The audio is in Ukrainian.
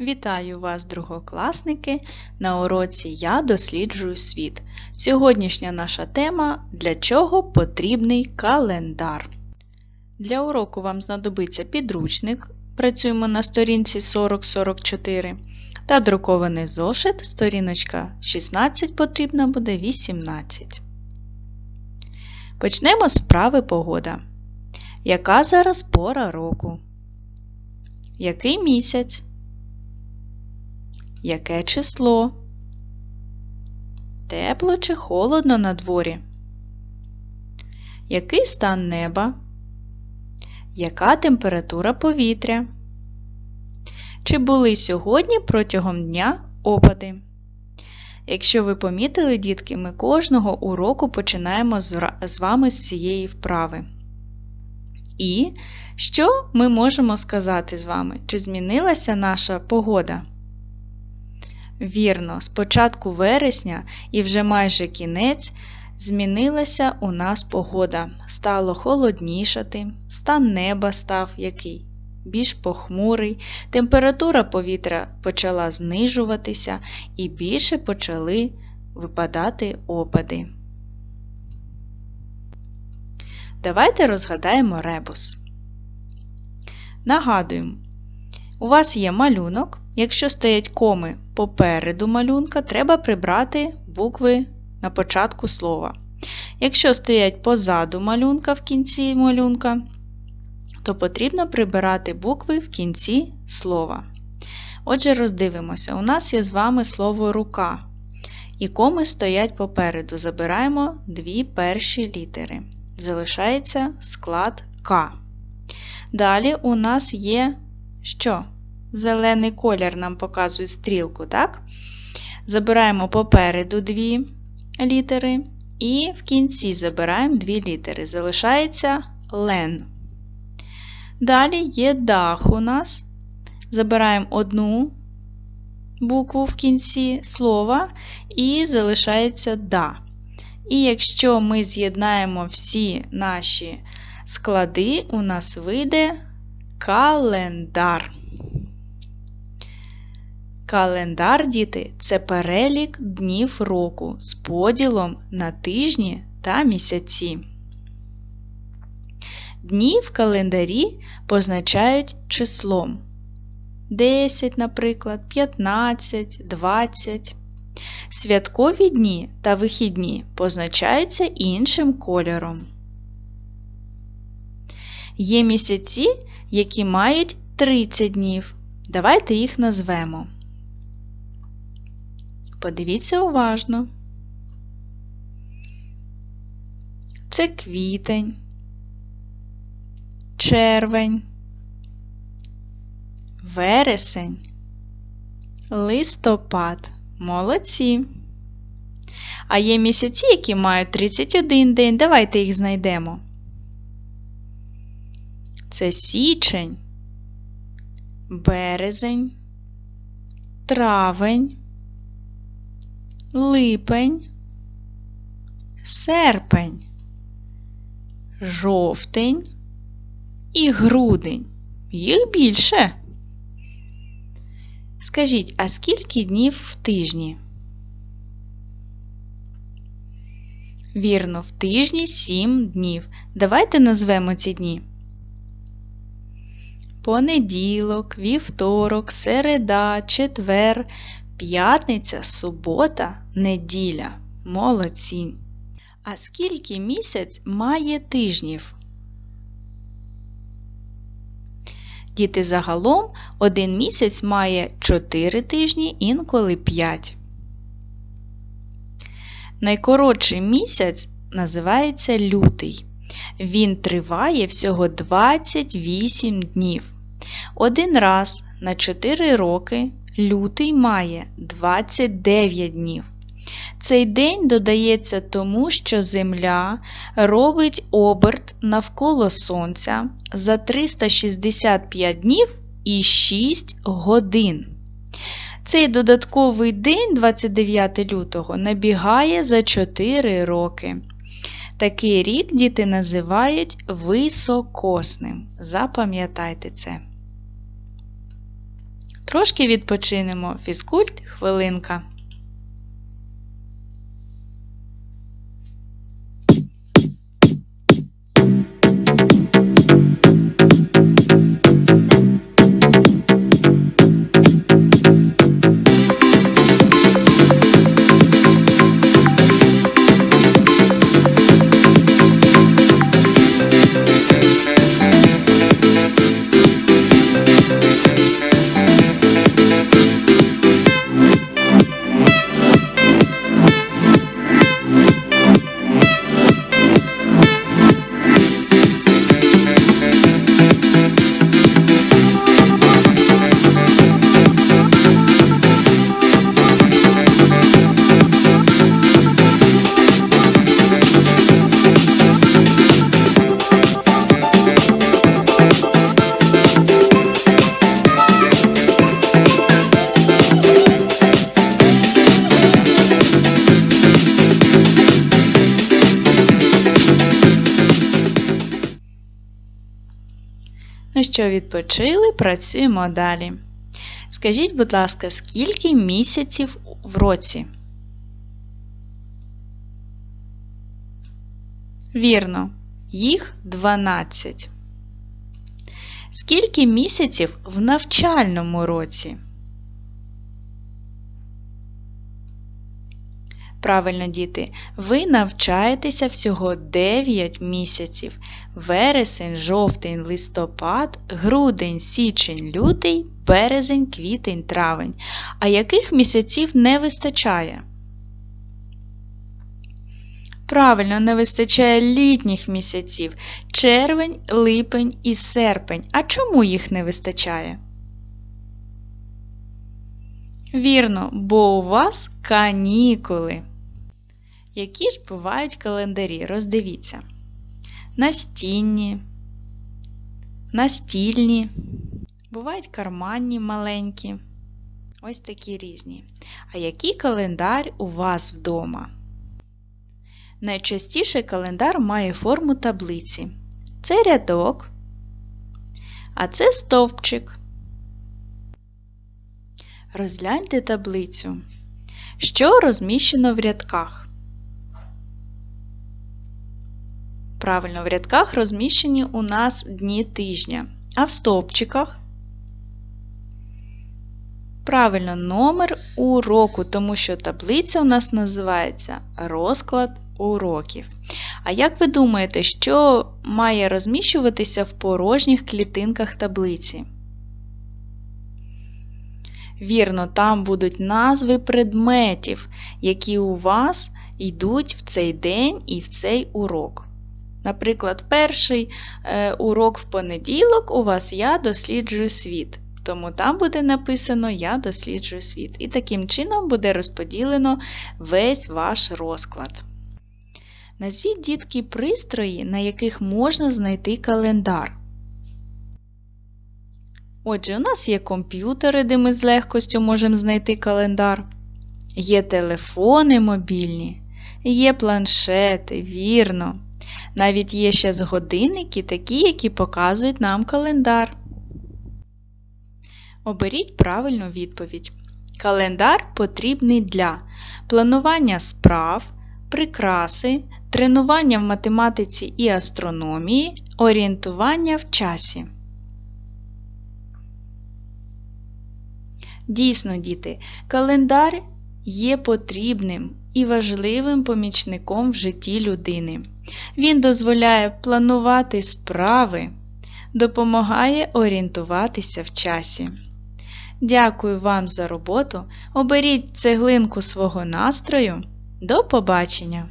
Вітаю вас, другокласники! На уроці Я досліджую світ. Сьогоднішня наша тема Для чого потрібний календар. Для уроку вам знадобиться підручник. Працюємо на сторінці 40-44 та друкований зошит, сторіночка 16 потрібна буде 18. Почнемо з вправи погода. Яка зараз пора року? Який місяць? Яке число? Тепло чи холодно на дворі? Який стан неба? Яка температура повітря? Чи були сьогодні протягом дня опади? Якщо ви помітили, дітки, ми кожного уроку починаємо з вами з цієї вправи. І що ми можемо сказати з вами? Чи змінилася наша погода? Вірно, з початку вересня і вже майже кінець змінилася у нас погода. Стало холоднішати, стан неба став який більш похмурий, температура повітря почала знижуватися і більше почали випадати опади. Давайте розгадаємо ребус. Нагадуємо, у вас є малюнок. Якщо стоять коми попереду малюнка, треба прибрати букви на початку слова. Якщо стоять позаду малюнка в кінці малюнка, то потрібно прибирати букви в кінці слова. Отже, роздивимося, у нас є з вами слово рука. І коми стоять попереду. Забираємо дві перші літери. Залишається склад К. Далі у нас є що? Зелений колір нам показує стрілку, так? Забираємо попереду дві літери, і в кінці забираємо дві літери. Залишається лен. Далі є дах у нас. Забираємо одну букву в кінці слова і залишається да. І якщо ми з'єднаємо всі наші склади, у нас вийде календар. Календар, діти, це перелік днів року з поділом на тижні та місяці. Дні в календарі позначають числом 10, наприклад, 15, 20. Святкові дні та вихідні позначаються іншим кольором. Є місяці, які мають 30 днів. Давайте їх назвемо. Подивіться уважно. Це квітень, червень, вересень, листопад. Молодці. А є місяці, які мають 31 день. Давайте їх знайдемо. Це січень, березень, травень, липень, серпень, жовтень і грудень. Їх більше. Скажіть, а скільки днів в тижні? Вірно, в тижні 7 днів. Давайте назвемо ці дні. Понеділок, вівторок, середа, четвер, п'ятниця, субота, неділя. Молодці. А скільки місяць має тижнів? Діти загалом один місяць має 4 тижні, інколи 5. Найкоротший місяць називається лютий. Він триває всього 28 днів. Один раз на 4 роки лютий має 29 днів. Цей день додається тому, що Земля робить оберт навколо Сонця за 365 днів і 6 годин. Цей додатковий день, 29 лютого, набігає за 4 роки. Такий рік діти називають високосним. Запам'ятайте це. Трошки відпочинемо. Фізкульт, хвилинка. Ну що, відпочили, працюємо далі. Скажіть, будь ласка, скільки місяців в році? Вірно, їх 12. Скільки місяців в навчальному році? Правильно, діти, ви навчаєтеся всього 9 місяців: вересень, жовтень, листопад, грудень, січень, лютий, березень, квітень, травень. А яких місяців не вистачає? Правильно, не вистачає літніх місяців червень, липень і серпень. А чому їх не вистачає? Вірно, бо у вас канікули. Які ж бувають календарі? Роздивіться. Настінні, настільні, бувають карманні маленькі. Ось такі різні. А який календар у вас вдома? Найчастіше календар має форму таблиці. Це рядок, а це стовпчик. Розгляньте таблицю. Що розміщено в рядках? Правильно, в рядках розміщені у нас дні тижня, а в стовпчиках. Правильно, номер уроку, тому що таблиця у нас називається розклад уроків. А як ви думаєте, що має розміщуватися в порожніх клітинках таблиці? Вірно, там будуть назви предметів, які у вас йдуть в цей день і в цей урок. Наприклад, перший е, урок в понеділок у вас Я досліджую світ. Тому там буде написано Я досліджую світ. І таким чином буде розподілено весь ваш розклад. Назвіть дітки пристрої, на яких можна знайти календар. Отже, у нас є комп'ютери, де ми з легкостю можемо знайти календар. Є телефони мобільні, є планшети, вірно. Навіть є ще з годинники такі, які показують нам календар. Оберіть правильну відповідь. Календар потрібний для планування справ, прикраси, тренування в математиці і астрономії, орієнтування в часі. Дійсно, діти, календар є потрібним і важливим помічником в житті людини. Він дозволяє планувати справи, допомагає орієнтуватися в часі. Дякую вам за роботу. Оберіть цеглинку свого настрою. До побачення!